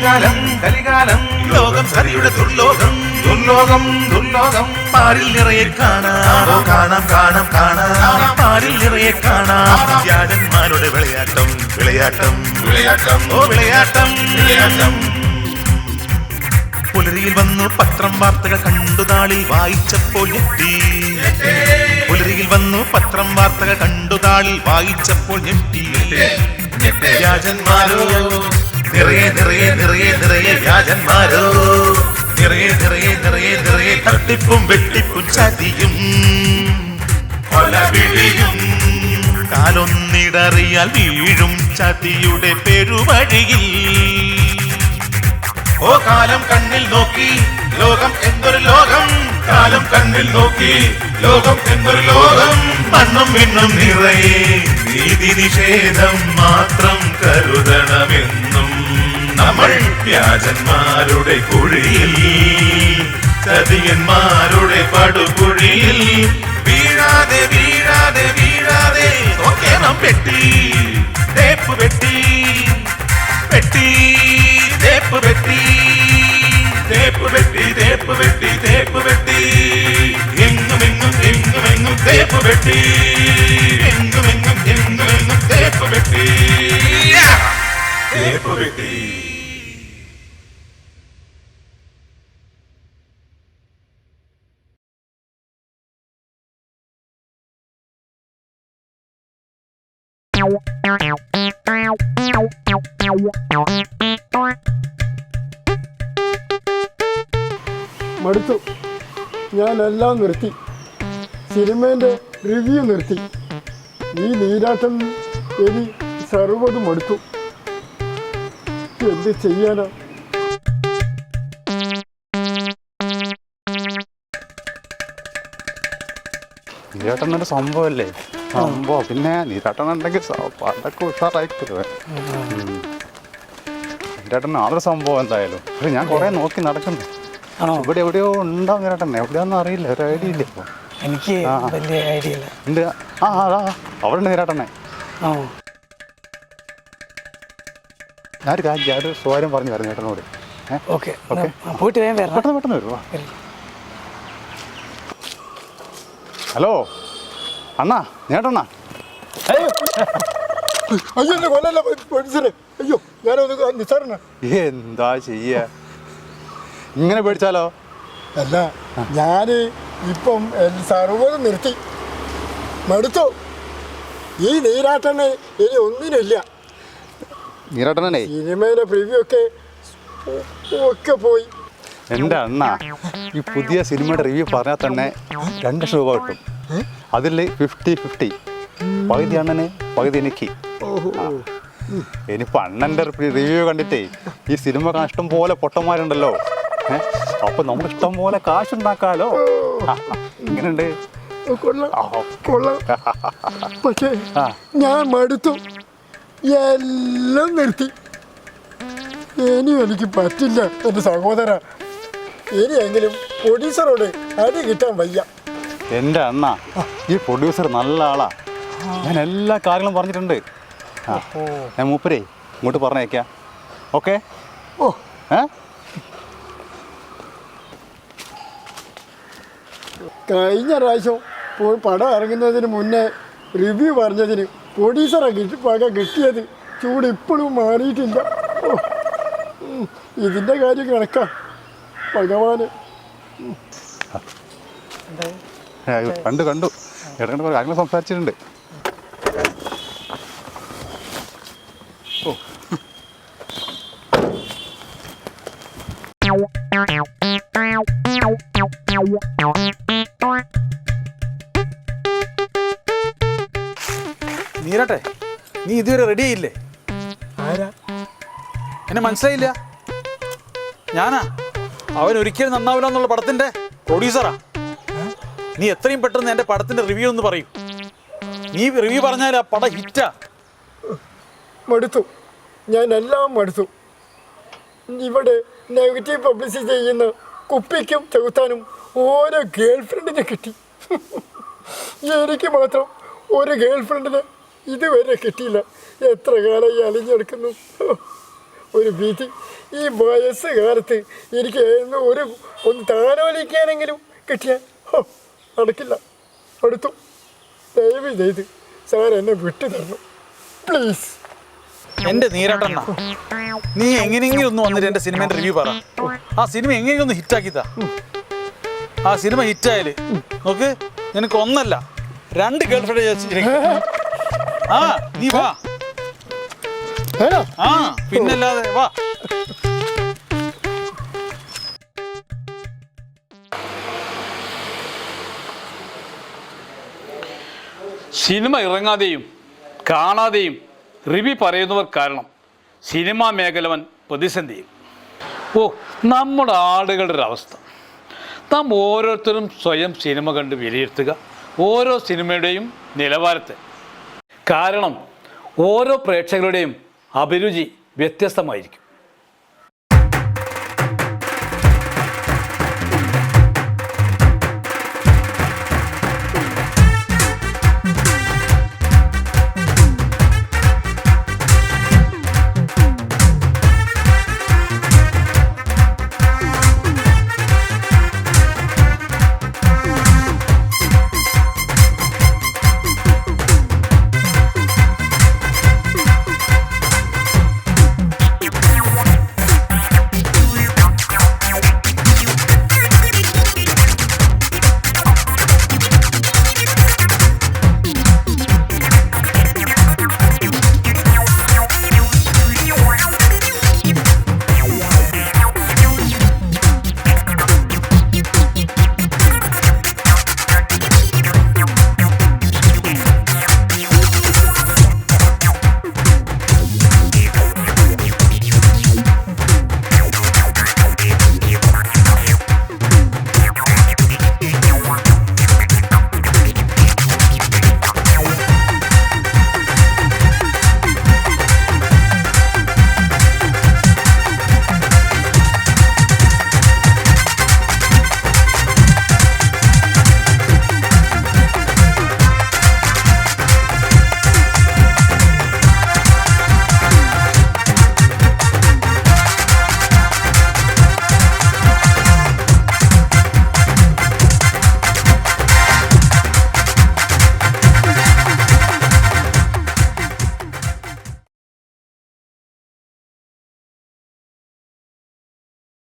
കലികാലം കലികാലം. ലോകം സതിയുടെ ദുർലോകം. ദുർലോകം ദുർലോകം. പാരിൽ നിറയെ കാണാം. കാണാം കാണാം കാണാം. പാരിൽ നിറയെ കാണാം. വ്യാജന്മാരുടെ വിളയാട്ടം വിളയാട്ടം. വിളയാട്ടം. ഓ വിളയാട്ടം. വിളയാട്ടം. പുലരിയിൽ വന്നു പത്രം വാർത്തകൾ കണ്ടു താളിൽ വായിച്ചപ്പോൾ ഞെട്ടി. പുലരിയിൽ വന്നു പത്രം വാർത്തകൾ കണ്ടു താളിൽ വായിച്ചപ്പോൾ ഞെട്ടി. വ്യാജന്മാരോ? നിറയെ നിറയെ നിറയെ നിറയെ വ്യാജന്മാരോ നിറയെ നിറയെ നിറയെ നിറയെ തട്ടിപ്പും വെട്ടിപ്പും ചതിയും. കാലൊന്നിടറിയാൽ വീഴും ചതിയുടെ പെരുവഴിയിൽ. ഓ കാലം കണ്ണിൽ നോക്കി ലോകം എന്തൊരു ലോകം? കാലം കണ്ണിൽ നോക്കി ലോകം എന്നൊരു ലോകം? മണ്ണും വിണ്ണും നിറയെ നീതി നിഷേധം മാത്രം കരുതണമെന്നും നമ്മൾ വ്യാജന്മാരുടെ കുഴിയിൽ ചതിയന്മാരുടെ പടുകുഴിയിൽ വീഴാതെ വീഴാതെ വീഴാതെ നോക്കേണം പെട്ടി തേപ്പ് പെട്ടി പെട്ടി തേപ്പ് പെട്ടി തേപ്പ് പെട്ടി തേപ്പ് പെട്ടി തേപ്പ് വെട്ടി. തേപ്പ് വെട്ടി. എങ്ങും എന്നും തേപ്പ് വെട്ടി. തേപ്പ് വെട്ടി. മടുത്തു. ഞാൻ എല്ലാം നിർത്തി. സിനിമേന്റെ റിവ്യൂ നിർത്തി. ഈ നീരാട്ടം എനി സർവതും മടുത്തു എന്ത് ചെയ്യാനാ? നീരാട്ടം ഒരു സംഭവമല്ലേ സംഭവം. പിന്നെ നീരാട്ടം ഉണ്ടെങ്കിൽ അതൊക്കെ ഉഷാറായിക്കരുത് നീരാട്ടൻ ആളൊരു സംഭവം എന്തായാലും. പക്ഷെ ഞാൻ കുറെ നോക്കി നടക്കുന്നു. ആണോ? ഇവിടെ എവിടെയോ ഉണ്ടാവും നീരാട്ടൻ എവിടെയാണെന്ന് അറിയില്ല. ഒരു ഐഡിയ ഇല്ല ഇപ്പോൾ എനിക്ക്. വലിയ ഐഡിയ ഇല്ല. ഉണ്ട്. ആ അതാ അവിടെ നീരാട്ടനെ ആ. ഞാനൊരു കാര്യം ഞാനൊരു സ്വകാര്യം പറഞ്ഞു തരാം ചേട്ടനോട് ഓക്കെ. ഓക്കെ. ഓക്കേ. പോയിട്ട് വേഗം വരണം. പെട്ടെന്ന് പെട്ടെന്ന് വരുവാ ഹലോ. അണ്ണാ നേട്ടണ്ണാ. അയ്യോ. എന്നെ കൊല്ലല്ല മനസ്സിലെ അയ്യോ ഞാനൊന്ന് നിസാരണ എന്താ ചെയ്യ? ഇങ്ങനെ പേടിച്ചാലോ? അല്ല ഞാൻ ഇപ്പം സർവതും നിർത്തി. മടുത്തു. ഈ നീരാട്ടനെ ഇനി ഒന്നിനില്ല. നീരാട്ടനെ സിനിമയിലെ പ്രിവ്യൂ ഒക്കെ ഒക്കെ പോയി. എന്റെ അണ്ണ? ഈ പുതിയ സിനിമയുടെ റിവ്യൂ പറഞ്ഞാൽ തന്നെ രണ്ട് രൂപ കിട്ടും. അതിൽ ഫിഫ്റ്റി ഫിഫ്റ്റി പകുതി അണ്ണന് പകുതി എനിക്ക്. ഇനിയിപ്പോൾ അണ്ണന്റെ റിവ്യൂ കണ്ടിട്ടേ ഈ സിനിമ ഇഷ്ടം പോലെ പൊട്ടന്മാരുണ്ടല്ലോ. അപ്പൊ നമുക്ക് ഇഷ്ടം പോലെ കാശുണ്ടാക്കാലോ? എങ്ങനെയുണ്ട് കൊള്ളാം. ആ, കൊള്ളാം. പക്ഷേ ഞാൻ മടുത്തു. എല്ലാം നിർത്തി. ഇനി എനിക്ക് പറ്റില്ല എന്റെ സഹോദര. ഇനിയെങ്കിലും പ്രൊഡ്യൂസറോട് അടി കിട്ടാൻ വയ്യ. എന്റെ അണ്ണ ഈ പ്രൊഡ്യൂസർ നല്ല ആളാ. ഞാൻ എല്ലാ കാര്യങ്ങളും പറഞ്ഞിട്ടുണ്ട്. ആ. ഞാൻ മൂപ്പരേ ഇങ്ങോട്ട് പറഞ്ഞേക്കാം ഓക്കെ? ഓ. ഏ? കഴിഞ്ഞ പ്രാവശ്യം ഇപ്പോൾ പടം ഇറങ്ങുന്നതിന് മുന്നേ റിവ്യൂ പറഞ്ഞതിന് പ്രൊഡ്യൂസറെ കിട്ടി പക കിട്ടിയത് ചൂട് ഇപ്പോഴും മാറിയിട്ടില്ല. ഇതിന്റെ കാര്യം കിടക്കാം ഭഗവാന്. കണ്ടു കണ്ടു. കാര്യങ്ങൾ സംസാരിച്ചിട്ടുണ്ട്. നീരട്ടെ നീ ഇതുവരെ റെഡി ആയില്ലേ? ആരാ? എന്നെ മനസ്സിലായില്ല. ഞാനാ. അവൻ ഒരിക്കലും നന്നാവില്ല എന്നുള്ള പടത്തിന്റെ പ്രൊഡ്യൂസറാ നീ എത്രയും പെട്ടെന്ന് എന്റെ പടത്തിന്റെ റിവ്യൂ ഒന്ന് പറയും. നീ റിവ്യൂ പറഞ്ഞാൽ ആ പടം ഹിറ്റാ. മടുത്തു. ഞാൻ എല്ലാം മടുത്തു. ഇവിടെ നെഗറ്റീവ് പബ്ലിസിറ്റി ചെയ്യുന്ന കുപ്പിക്കും ചെകുത്താനും ഓരോ ഗേൾ ഫ്രണ്ടിനെ കിട്ടി. എനിക്ക് മാത്രം ഒരു ഗേൾ ഫ്രണ്ടിനെ ഇതുവരെ കിട്ടിയില്ല. എത്ര കാലം ഈ അലിഞ്ഞെടുക്കുന്നു? ഒരു ഭീതി. ഈ വയസ്സ് കാലത്ത് എനിക്ക് ഒരു ഒന്ന് താരോലിക്കാനെങ്കിലും കിട്ടിയാൽ ഹോ, നടക്കില്ല. അടുത്തു. ദയവ് ചെയ്ത് സാർ എന്നെ വിട്ടു തരണം. പ്ലീസ്. എന്റെ നീരാട്ടണ്ണ നീ എങ്ങനെയെങ്കിലും ഒന്ന് വന്നിട്ട് എന്റെ സിനിമയുടെ റിവ്യൂ പറ. ആ സിനിമ എങ്ങനെയെങ്കിലും ഒന്ന് ഹിറ്റാക്കിത്താ ആ സിനിമ ഹിറ്റായാൽ നോക്ക് നിനക്ക് ഒന്നല്ല രണ്ട് ഗേൾ ഫ്രണ്ട് ആ നീ വാ. ആ പിന്നല്ലാതെ വാ. സിനിമ ഇറങ്ങാതെയും കാണാതെയും റിവി പറയുന്നവർ കാരണം സിനിമാ മേഖലവൻ പ്രതിസന്ധിയും പ്രതിസന്ധിയിൽ. ഓ നമ്മുടെ ആളുകളുടെ ഒരു അവസ്ഥ. നാം ഓരോരുത്തരും സ്വയം സിനിമ കണ്ട് വിലയിരുത്തുക. ഓരോ സിനിമയുടെയും നിലവാരത്തെ കാരണം ഓരോ പ്രേക്ഷകരുടെയും അഭിരുചി വ്യത്യസ്തമായിരിക്കും.